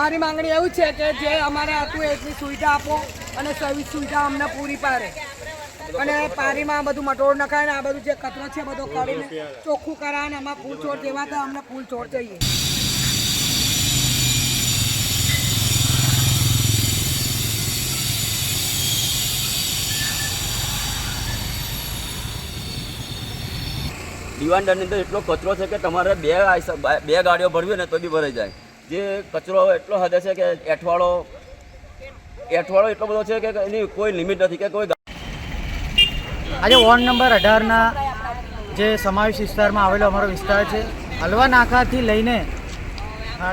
મારી માંગણી એવું છે કે જે અમારે હતું એટલી સુવિધા આપો અને સર્વિસ સુવિધા અમને પૂરી પાડે. અને પારીમાં બધું મટોળ નખાય ને આ બધું જે કચરો છે બધો કાઢીને ચોખ્ખું કરાવે ને એમાં ફૂલ છોડ જેવા તો અમને ફૂલ છોડ જોઈએ. દીવાનદરની અંદર એટલો કચરો છે કે તમારે બે બે ગાડીઓ ભરવી ને તો બી ભરાઈ જાય. જે કચરો એટલો હદે છે કે એઠવાડો એઠવાડો એટલો બધો છે કે એની કોઈ લિમિટ નથી કે કોઈ આજે વોર્ડ નંબર અઢારના જે સમાવેશ વિસ્તારમાં આવેલો અમારો વિસ્તાર છે. હલવા નાકાથી લઈને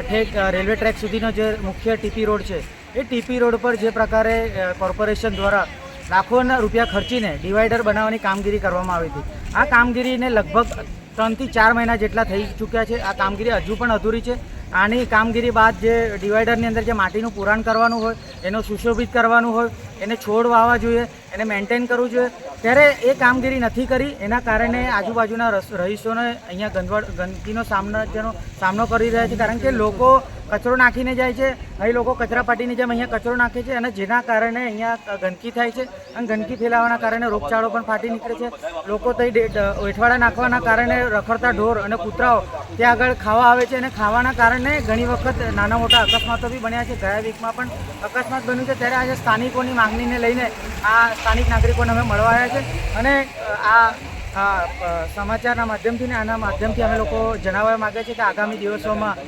ઠેક રેલવે ટ્રેક સુધીનો જે મુખ્ય ટીપી રોડ છે, એ ટીપી રોડ પર જે પ્રકારે કોર્પોરેશન દ્વારા લાખોના રૂપિયા ખર્ચીને ડિવાઈડર બનાવવાની કામગીરી કરવામાં આવી હતી. આ કામગીરીને લગભગ ત્રણથી ચાર મહિના જેટલા થઈ ચૂક્યા છે. આ કામગીરી હજુ પણ અધૂરી છે. આની કામગીરી બાદ જે ડિવાઈડરની અંદર જે માટીનું પુરાણ કરવાનું હોય, એનું સુશોભિત કરવાનું હોય, એને છોડ વાવવા જોઈએ, એને મેન્ટેન કરવું જોઈએ, ત્યારે એ કામગીરી નથી કરી. એના કારણે આજુબાજુના રહીશોને અહીંયા ગંદવાડ ગંદકીનો સામનો જેનો સામનો કરી રહ્યા છે. કારણ કે લોકો કચરો નાખીને જાય છે. અહીં લોકો કચરા પાટીની જેમ અહીંયા કચરો નાખે છે અને જેના કારણે અહીંયા ગંદકી થાય છે અને ગંદકી ફેલાવાના કારણે રોગચાળો પણ ફાટી નીકળે છે. લોકો ત્યાં ડે- વેઠવાડા નાખવાના કારણે રખડતા ઢોર અને કૂતરાઓ ત્યાં આગળ ખાવા આવે છે અને ખાવાના કારણે ઘણી વખત નાના મોટા અકસ્માતો બી બન્યા છે. ગયા વીકમાં પણ અકસ્માત બન્યું છે. ત્યારે આજે સ્થાનિકોની માંગણીને લઈને આ સ્થાનિક નાગરિકોને અમે મળવા આવ્યા છે અને આ આ સમાચારના માધ્યમથી ને આના માધ્યમથી અમે લોકો જણાવવા માગે છે કે આગામી દિવસોમાં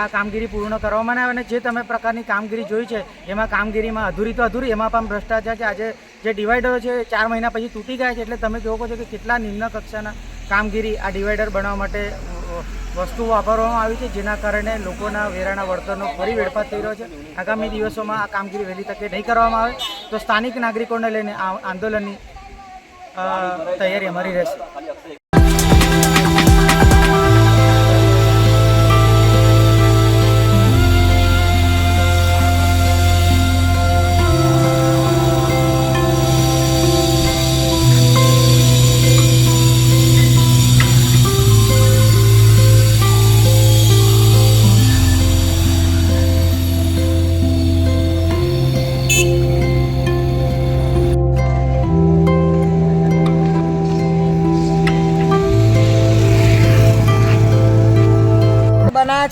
આ કામગીરી પૂર્ણ કરવામાં આવે અને જે તમે પ્રકારની કામગીરી જોઈ છે, એમાં કામગીરીમાં અધૂરી તો અધૂરી, એમાં પણ ભ્રષ્ટાચાર છે. આજે જે ડિવાઈડરો છે ચાર મહિના પછી તૂટી ગયા છે, એટલે તમે જોવો છો કે કેટલા નિમ્ન કક્ષાના કામગીરી આ ડિવાઈડર બનાવવા માટે વસ્તુ વાપરવામાં આવી છે, જેના કારણે લોકોના વેરાના વળતરનો ફરી વેડફાટ થઈ રહ્યો છે. આગામી દિવસોમાં આ કામગીરી વહેલી તકે નહીં કરવામાં આવે. તો સ્થાનિક નાગરિકોને લઈને આ આંદોલનની તૈયારી અમારી રહેશે.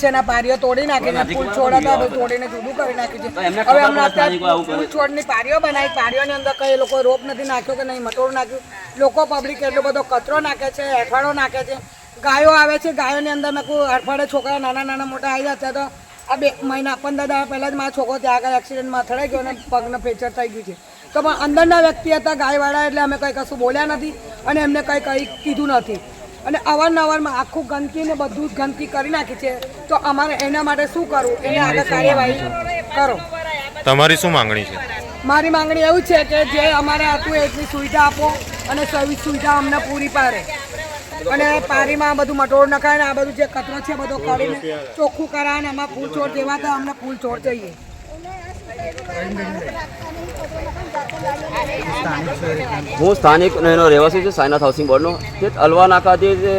છે એના પારીઓ તોડી નાખી છે. ફૂલ છોડ હતા તોડીને જુદું કરી નાખ્યું છે. હવે હમણાં અત્યારે ફૂલ છોડની પારીઓ બનાવી પારીઓની અંદર કઈ લોકો રોપ નથી નાખ્યો કે નહીં મટોડું નાખ્યું. લોકો પબ્લિક એટલો બધો કચરો નાખે છે એઠવાડો નાખે છે. ગાયો આવે છે ગાયોની અંદર મેં કહું અઠવાડે છોકરા નાના નાના મોટા આવી જતા તો આ બે મહિના પંદર દાડા પહેલાં જ મારો છોકરો ત્યાં આગળ એક્સિડન્ટમાં અથડાઈ ગયો અને પગને ફ્રેક્ચર થઈ ગયું છે. તો પણ અંદરના વ્યક્તિ હતા ગાયવાળા એટલે અમે કંઈ કશું બોલ્યા નથી અને એમને કંઈ કંઈ કીધું નથી. અને અવારનવારમાં આખું ગંદકી ને બધું જ ગંદકી કરી નાખી છે. તો અમારે એના માટે શું કરવું? એને આગળ કાર્યવાહી કરો. તમારી શું માંગણી છે? મારી માંગણી એવું છે કે જે અમારે હતું એટલી સુવિધા આપો અને સર્વિસ સુવિધા અમને પૂરી પાડે. અને પારીમાં બધું મટોળ નખાય ને આ બધું જે કચરો છે બધો કરીને ચોખ્ખું કરાવે ને એમાં ફૂલ છોડ જેવા તો અમને ફૂલ છોડ જોઈએ. હું સ્થાનિક એનો રહેવાસી છું સાયનાથ હાઉસિંગ બોર્ડનો તે અલવા નાકાથી જે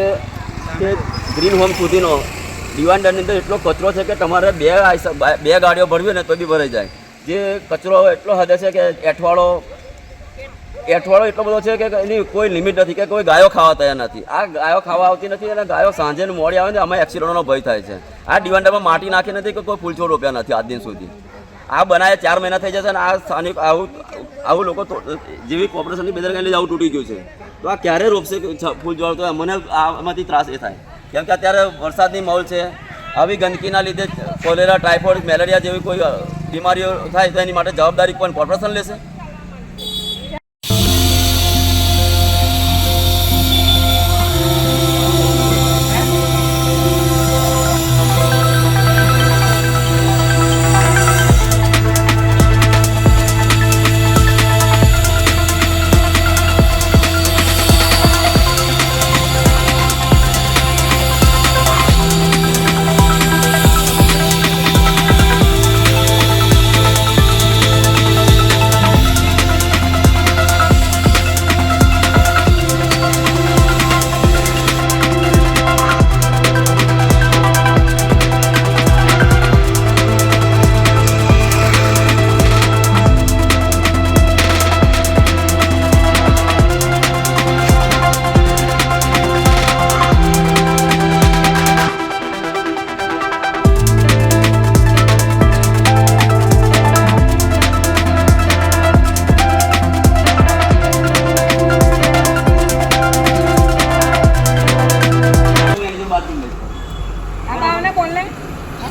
ગ્રીન હોમ સુધીનો દીવાનદરની અંદર એટલો કચરો છે કે તમારે બે બે ગાડીઓ ભરવી ને તો બી ભરાઈ જાય જે કચરો એટલો હદે છે કે એઠવાડો એઠવાડો એટલો બધો છે કે એની કોઈ લિમિટ નથી કે કોઈ ગાયો ખાવા તૈયાર નથી આ ગાયો ખાવા આવતી નથી અને ગાયો સાંજે મોડી આવે ને આમાં એક્સિડન્ટનો ભય થાય છે આ ડિવાન્ડરમાં માટી નાખી નથી કે કોઈ ફૂલછોડ રોપ્યા નથી આજ દિન સુધી આ બનાવે ચાર મહિના થઈ જશે અને આ સ્થાનિક આવું આવું લોકો જેવી કોર્પોરેશનની બેદરકારી આવું તૂટી ગયું છે. તો આ ક્યારે રોપશે ફૂલ છોડ તો મને આમાંથી ત્રાસ એ થાય. કેમ કે અત્યારે વરસાદની માહોલ છે. આવી ગંદકીના લીધે કોલેરા, ટાઇફોઇડ, મેલેરિયા જેવી કોઈ બીમારીઓ થાય તો એની માટે જવાબદારી પણ કોર્પોરેશન લેશે.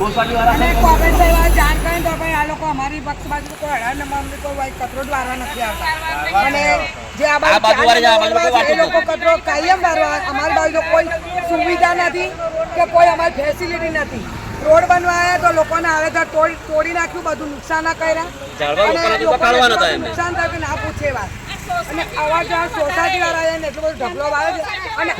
અને કોંગ્રેસ જાણ કરે આ લોકો અમારી પક્ષ કચરો જ નથી કોઈ સુવિધા નથી કે કોઈ અમારી ફેસિલિટી નથી. રોડ બનવા આવ્યા તો લોકોને આવે તો તોડી નાખ્યું બધું નુકસાન ના કર્યા. નુકસાન થયું ના પૂછે વાત. અને આવા જ્યાં સોસાયટી વાળા એટલું બધું ઢગલો આવે છે. અને